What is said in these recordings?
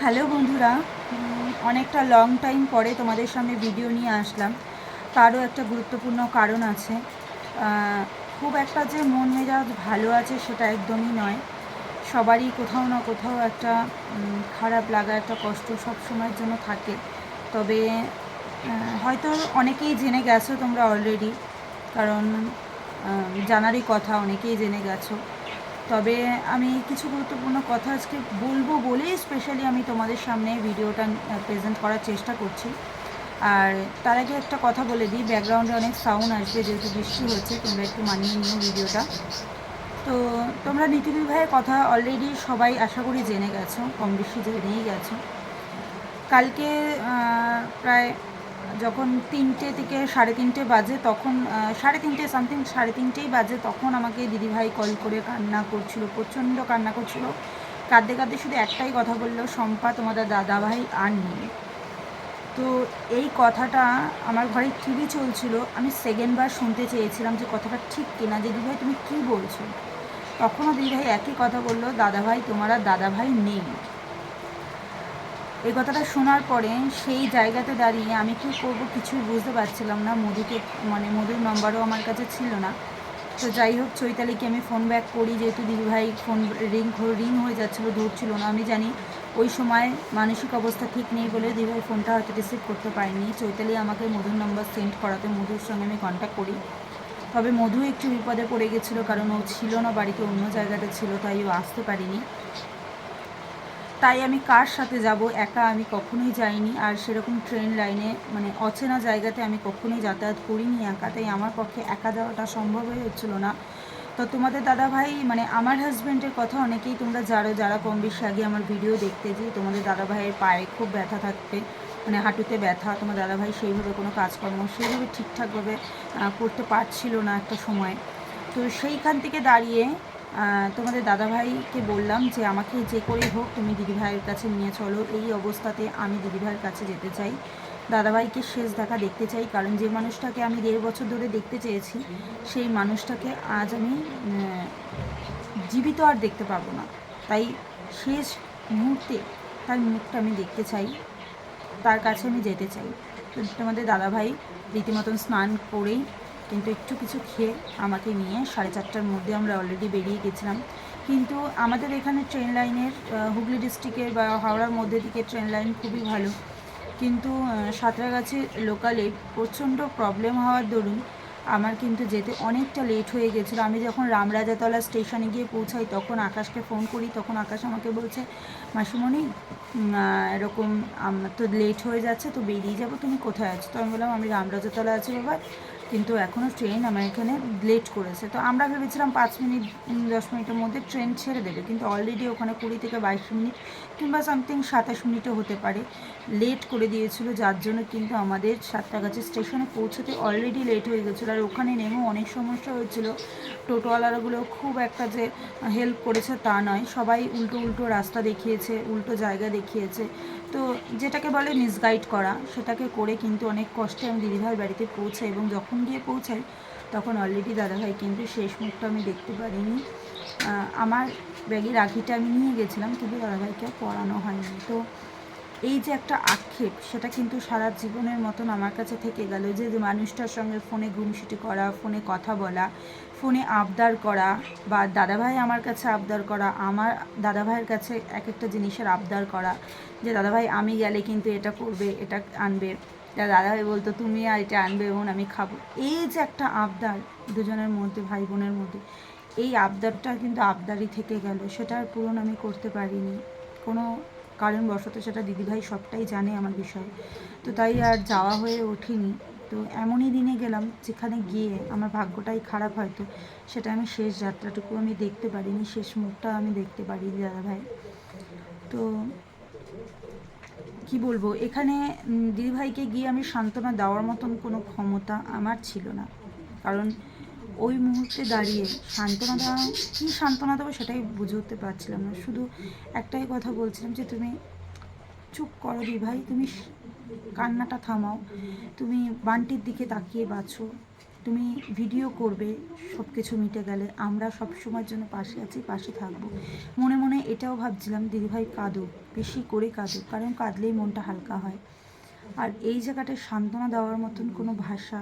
Hello বন্ধুরা অনেকটা long time পরে তোমাদের সামনে ভিডিও নিয়ে আসলাম। তারও একটা গুরুত্বপূর্ণ কারণ আছে। খুব একটা যে মন মেজাজ ভালো আছে সেটা একদমই নয়। সবারই কোথাও না কোথাও একটা খারাপ লাগা, একটা কষ্ট সব সময়ের জন্য থাকে। তবে হয়তো অনেকেই জেনে গেছো তোমরা অলরেডি কারণ জানারই কথা, অনেকেই জেনে গেছো। তবে আমি কিছু গুরুত্বপূর্ণ কথা আজকে বলব বলেই স্পেশালি আমি তোমাদের সামনে ভিডিওটা প্রেজেন্ট করার চেষ্টা করছি। আর তার আগে একটা কথা বলে দিই ব্যাকগ্রাউন্ডে অনেক সাউন্ড আসবে, যেহেতু বৃষ্টি হচ্ছে, তোমরা একটু মানিয়ে নিও ভিডিওটা। তো তোমরা নীতিবি কথা অলরেডি সবাই আশা করি জেনে গেছো, কম বেশি জেনেই গেছো। কালকে প্রায় যখন তিনটে থেকে সাড়ে তিনটে বাজে তখন সাড়ে তিনটে সামথিং সাড়ে তিনটেই বাজে তখন আমাকে দিদিভাই কল করে কান্না করছিল, প্রচণ্ড কান্না করছিল। কাঁদতে কাঁদতে শুধু একটাই কথা বলল, শম্পা, তোমাদের দাদাভাই আর নেই। তো এই কথাটা আমার ঘরে টিভি চলছিল। আমি সেকেন্ডবার শুনতে চেয়েছিলাম যে কথাটা ঠিক কিনা যে দিদিভাই, তুমি কী বলছো? তখনও দিদিভাই একই কথা বলল, দাদাভাই, তোমার আর দাদাভাই নেই। এই কথাটা শোনার পরে সেই জায়গাতে দাঁড়িয়ে আমি কী করব কিছুই বুঝতে পারছিলাম না। মধুকে মানে মধুর নম্বরও আমার কাছে ছিল না। তো যাই হোক, চৈতালিকে আমি ফোন ব্যাক করি যেহেতু দিদিভাই ফোন রিং রিং হয়ে যাচ্ছিল ধরছিল না। আমি জানি ওই সময় মানসিক অবস্থা ঠিক নেই বলে দিদিভাই ফোনটা হয়তো রিসিভ করতে পারিনি। চৈতালি আমাকে মধুর নম্বর সেন্ড করাতে মধুর সঙ্গে আমি কন্ট্যাক্ট করি। তবে মধু একটু বিপদে পড়ে গেছিল কারণ ও ছিল না, বাড়িতে অন্য জায়গাতে ছিল, তাই ও আসতে পারিনি। তাই আমি কার সাথে যাব? একা আমি কখনোই যাইনি। আর সেরকম ট্রেন লাইনে মানে অচেনা জায়গাতে আমি কখনোই যাতায়াত করিনি একা। তাই আমার পক্ষে একা যাওয়াটা সম্ভব হয়ে হচ্ছিল না। তো তোমাদের দাদাভাই মানে আমার হাজব্যান্ডের কথা অনেকেই তোমরা জানো, যারা কম বেশি আগে আমার ভিডিও দেখতে যে তোমাদের দাদাভাইয়ের পায়ে খুব ব্যথা থাকতে মানে হাঁটুতে ব্যথা। তোমার দাদাভাই সেইভাবে কোনো কাজকর্ম সেইভাবে ঠিকঠাকভাবে করতে পারছিল না একটা সময়। তো সেইখান থেকে দাঁড়িয়ে তোমাদের দাদাভাইকে বললাম যে আমাকে যে করেই হোক তুমি দিদিভাইয়ের কাছে নিয়ে চলো। এই অবস্থাতে আমি দিদিভাইয়ের কাছে যেতে চাই। দাদাভাইকে শেষ দেখা দেখতে চাই, কারণ যে মানুষটাকে আমি দেড় বছর ধরে দেখতে চেয়েছি, সেই মানুষটাকে আজ আমি জীবিত আর দেখতে পাবো না। তাই শেষ মুহূর্তে তার মুখটা আমি দেখতে চাই, তার কাছে আমি যেতে চাই। তোমাদের দাদাভাই রীতিমতন স্নান করেই কিন্তু একটু কিছু খেয়ে আমাকে নিয়ে সাড়ে চারটার মধ্যে আমরা অলরেডি বেরিয়ে গেছিলাম। কিন্তু আমাদের এখানে ট্রেন লাইনের হুগলি ডিস্ট্রিক্টের বা হাওড়ার মধ্যে দিকে ট্রেন লাইন খুবই ভালো। কিন্তু সাঁতরাগাছি লোকালে প্রচণ্ড প্রবলেম হওয়ার দরুন আমার কিন্তু যেতে অনেকটা লেট হয়ে গেছিল। আমি যখন রামরাজাতলা স্টেশনে গিয়ে পৌঁছাই, তখন আকাশকে ফোন করি, তখন আকাশ আমাকে বলছে, মাসিমণি এরকম আমার তো লেট হয়ে যাচ্ছে, তো বেরিয়ে যাব, তুমি কোথায় আছো? তো আমি বললাম, আমি রামরাজাতলা আছি বাবা কিন্তু এখনও ট্রেন আমার এখানে লেট করেছে। তো আমরা ভেবেছিলাম পাঁচ মিনিট দশ মিনিটের মধ্যে ট্রেন ছেড়ে দেবে। কিন্তু অলরেডি ওখানে কুড়ি থেকে বাইশ মিনিট কিংবা সামথিং সাতাশ মিনিটও হতে পারে। লেট করে দিয়েছিল, যার জন্য কিন্তু আমাদের সাতটাগাছি স্টেশনে পৌঁছতে অলরেডি লেট হয়ে গেছিল। আর ওখানে নেমেও অনেক সমস্যা হয়েছিল। টোটোওয়ালাগুলো খুব একটা যে হেল্প করেছে তা নয়। সবাই উল্টো উল্টো রাস্তা দেখিয়েছে, উল্টো জায়গা দেখিয়েছে। তো যেটাকে বলে মিসগাইড করা, সেটাকে করে কিন্তু অনেক কষ্টে আমি দিদিভাইয়ের বাড়িতে পৌঁছাই এবং যখন গিয়ে পৌঁছাই, তখন অলরেডি দাদাভাই কিন্তু শেষ মুখটা আমি দেখতে পারিনি। আমার ব্যাগে রাখিটা আমি নিয়ে গেছিলাম, কিন্তু দাদাভাইকে পড়ানো হয়নি। তো এই যে একটা আক্ষেপ, সেটা কিন্তু সারা জীবনের মতন আমার কাছে থেকে গেল। যে মানুষটার সঙ্গে ফোনে ঘুমসিটি করা, ফোনে কথা বলা, ফোনে আবদার করা বা দাদাভাই আমার কাছে আবদার করা, আমার দাদাভাইয়ের কাছে এক একটা জিনিসের আবদার করা যে, দাদাভাই, আমি গেলে কিন্তু এটা করবে, এটা আনবে। দাদাভাই বলতো, তুমি আর এটা আনবে, বোন, আমি খাব। এই যে একটা আবদার দুজনের মধ্যে ভাই বোনের মধ্যে, এই আবদারটা কিন্তু আবদারই থেকে গেল। সেটা আর পূরণ আমি করতে পারিনি। কোনো কারণবশত সেটা দিদিভাই সবটাই জানে আমার বিষয়ে। তো তাই আর যাওয়া হয়ে ওঠেনি। তো এমনই দিনে গেলাম যেখানে গিয়ে আমার ভাগ্যটাই খারাপ হয়তো, সেটা আমি শেষ যাত্রাটুকু আমি দেখতে পারিনি, শেষ মুখটা আমি দেখতে পারিনি দাদাভাই। তো কি বলব, এখানে দিদিভাইকে গিয়ে আমি সান্ত্বনা দেওয়ার মতন কোনো ক্ষমতা আমার ছিল না। কারণ ওই মুহূর্তে দাঁড়িয়ে সান্ত্বনা দেওয়া কী সান্ত্বনা দেবো সেটাই বুঝে উঠতে পারছিলাম না। শুধু একটাই কথা বলছিলাম যে তুমি চুপ করো দি ভাই তুমি কান্নাটা থামাও, তুমি বান্টির দিকে তাকিয়ে বাঁচো, তুমি ভিডিও করবে সব কিছু মিটে গেলে। আমরা সব সময়ের জন্য পাশে আছি, পাশে থাকব। মনে মনে এটাও ভাবছিলাম, দিদিভাই কাঁদো, বেশি করে কাঁদো, কারণ কাঁদলেই মনটা হালকা হয়। আর এই জায়গাটায় সান্ত্বনা দেওয়ার মতন কোনো ভাষা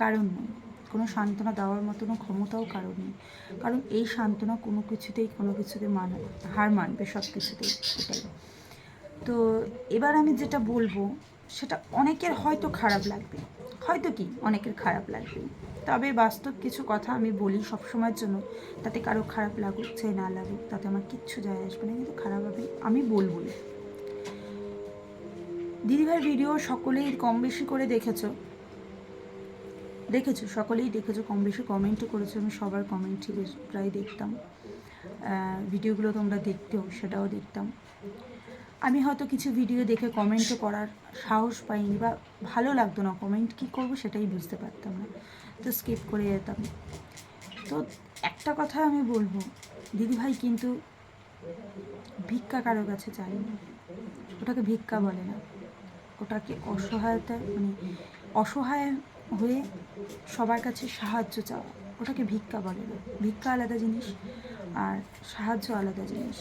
কারণ নেই। কোনো সান্ত্বনা দেওয়ার মতনও ক্ষমতাও কারণ নেই। কারণ এই সান্ত্বনা কোনো কিছুতেই কোনো কিছুতে মান, হার মানবে সব কিছুতেই, সেটাই। তো এবার আমি যেটা বলব, সেটা অনেকের হয়তো খারাপ লাগবে। হয়তো কি? অনেকের খারাপ লাগবে। তবে বাস্তব কিছু কথা আমি বলি সবসময়ের জন্য, তাতে কারও খারাপ লাগুক চাই না লাগুক, তাতে আমার কিচ্ছু যায় আসবে না। কিন্তু খারাপ হবে, আমি বলবই দিদিভাই, ভিডিও সকলেই কম বেশি করে দেখেছ। দেখেছ, সকলেই দেখেছ, কম বেশি কমেন্টও করেছ, আমি সবার কমেন্টই প্রায় দেখতাম। ভিডিওগুলো তোমরা দেখতেও, সেটাও দেখতাম। আমি হয়তো কিছু ভিডিও দেখে কমেন্টও করার সাহস পাইনি বা ভালো লাগতো না কমেন্ট কী করব সেটাই বুঝতে পারতাম না। তো স্কিপ করে যেতাম। তো একটা কথা আমি বলব, দিদিভাই কিন্তু ভিক্ষা কারও কাছে চাই না ওটাকে ভিক্ষা বলে না। ওটাকে অসহায়তা মানে অসহায় হয়ে সবার কাছে সাহায্য চাওয়া। ওটাকে ভিক্ষা বলে না। ভিক্ষা আলাদা জিনিস আর সাহায্য আলাদা জিনিস।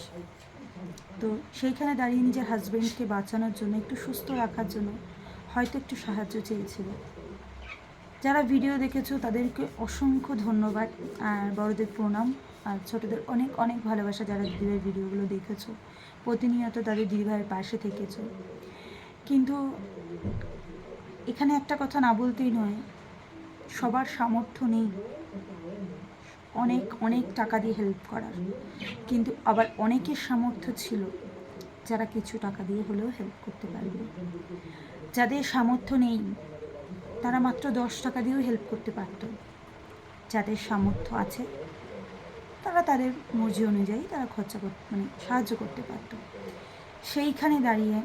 তো সেইখানে দাঁড়িয়ে নিজের হাজব্যান্ডকে বাঁচানোর জন্য, একটু সুস্থ রাখার জন্য হয়তো একটু সাহায্য চেয়েছিল। যারা ভিডিও দেখেছ, তাদেরকে অসংখ্য ধন্যবাদ আর বড়দের প্রণাম। আর ছোটদের অনেক অনেক ভালোবাসা যারা দিদিভাইয়ের ভিডিওগুলো দেখেছ। প্রতিনিয়ত তাদের দিদিভাইয়ের পাশে থেকেছো। কিন্তু এখানে একটা কথা না বলতেই নয়, সবার সামর্থ্য নেই। অনেক অনেক টাকা দিয়ে হেল্প করার। কিন্তু আবার অনেকের সামর্থ্য ছিল, যারা কিছু টাকা দিয়ে হলেও হেল্প করতে পারবে। যাদের সামর্থ্য নেই, তারা মাত্র দশ টাকা দিয়েও হেল্প করতে পারত। যাদের সামর্থ্য আছে, তারা তাদের মর্জি অনুযায়ী তারা খরচা করতে মানে সাহায্য করতে পারত। সেইখানে দাঁড়িয়ে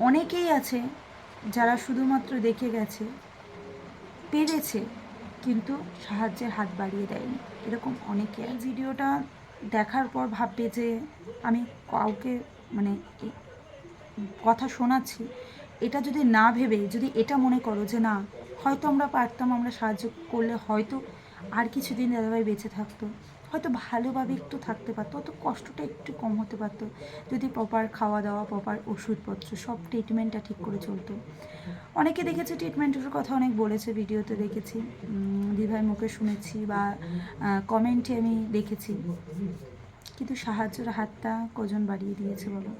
অনেকেই আছে যারা শুধুমাত্র দেখে গেছে, পেরেছে, কিন্তু সাহায্যের হাত বাড়িয়ে দেয়নি। এরকম অনেকে এই ভিডিওটা দেখার পর ভাববে যে আমি কাউকে মানে কথা শোনাচ্ছি। এটা যদি না ভেবে, যদি এটা মনে করো যে না, হয়তো আমরা পারতাম, আমরা সাহায্য করলে হয়তো আর কিছুদিন দাদাভাই বেঁচে থাকতো। হয়তো ভালোভাবে একটু থাকতে পারতো, অত কষ্টটা একটু কম হতে পারতো। যদি প্রপার খাওয়া দাওয়া প্রপার ওষুধপত্র, সব ট্রিটমেন্টটা ঠিক করে চলতো। অনেকে দেখেছে ট্রিটমেন্টের কথা অনেক বলেছে, ভিডিওতে দেখেছি। দিদিভাইয়ের মুখে শুনেছি বা কমেন্টে আমি দেখেছি। কিন্তু সাহায্যের হাতটা কজন বাড়িয়ে দিয়েছে বলো?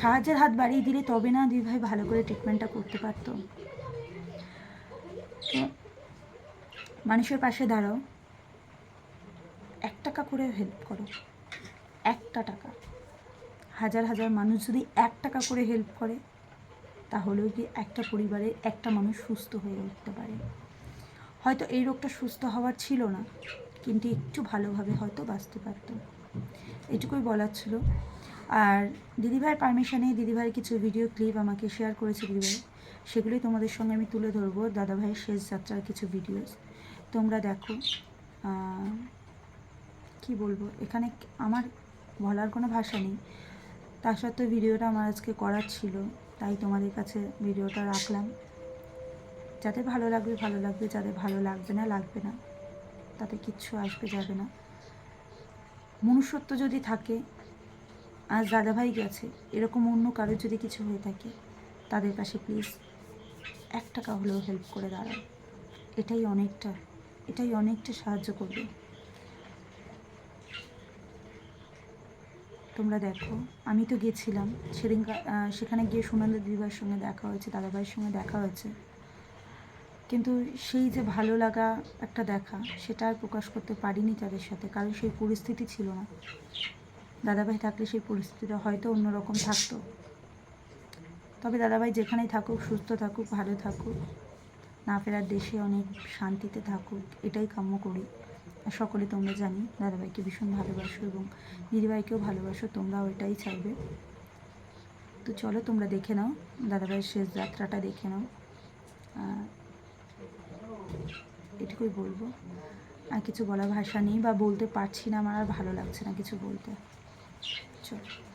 সাহায্যের হাত বাড়িয়ে দিলে তবে না দিদিভাই ভালো করে ট্রিটমেন্টটা করতে পারতো। মানুষের পাশে দাঁড়াও। এক টাকা করে হেল্প করো। একটা টাকা। হাজার হাজার মানুষ যদি এক টাকা করে হেল্প করে, তাহলেও কি একটা পরিবারে একটা মানুষ সুস্থ হয়ে উঠতে পারে? হয়তো এই রোগটা সুস্থ হওয়ার ছিল না, কিন্তু একটু ভালোভাবে হয়তো বাঁচতে পারতো। এটুকুই বলার ছিল। আর দিদিভাইয়ের পারমিশনে দিদিভাইয়ের কিছু ভিডিও ক্লিপ আমাকে শেয়ার করেছে দিদিভাই। সেগুলোই তোমাদের সঙ্গে আমি তুলে ধরবো। দাদাভাইয়ের শেষ যাত্রার কিছু ভিডিওস তোমরা দেখো। কি বলব? এখানে আমার বলার কোনো ভাষা নেই। তার সত্ত্বেও ভিডিওটা আমার আজকে করার ছিল, তাই তোমাদের কাছে ভিডিওটা রাখলাম। যাদের ভালো লাগবে ভালো লাগবে, যাদের ভালো লাগবে না লাগবে না। তাতে কিচ্ছু আসবে, যাবে না। মনুষ্যত্ব যদি থাকে আজ দাদাভাই গেছে, এরকম অন্য কারোর যদি কিছু হয়ে থাকে, তাদের কাছে প্লিজ এক টাকা হলেও হেল্প করে দাঁড়াও। এটাই অনেকটা এটাই অনেকটা সাহায্য করবে। তোমরা দেখো। আমি তো গেছিলাম। সেদিন সেখানে গিয়ে সুনন্দ দিদিভাইয়ের সঙ্গে দেখা হয়েছে, দাদাভাইয়ের সঙ্গে দেখা হয়েছে। কিন্তু সেই যে ভালো লাগা একটা দেখা, সেটা আর প্রকাশ করতে পারিনি তাদের সাথে, কারণ সেই পরিস্থিতি ছিল না। দাদাভাই থাকলে সেই পরিস্থিতিটা হয়তো অন্যরকম থাকতো। তবে দাদাভাই যেখানেই থাকুক, সুস্থ থাকুক, ভালো থাকুক, না ফেরার দেশে অনেক শান্তিতে থাকুক, এটাই কাম্য করি। সকলে তোমরা জানি, দাদাভাইকে ভীষণ ভালোবাসো এবং দিদিভাইকেও ভালোবাসো, তোমরাও এটাই চাইবে। তো চলো তোমরা দেখে নাও, দাদাভাইয়ের শেষ যাত্রাটা দেখে নাও। এটুকুই বলব। আর কিছু বলা ভাষা নেই বা বলতে পারছি না, আমার আর ভালো লাগছে না কিছু বলতে। চলো।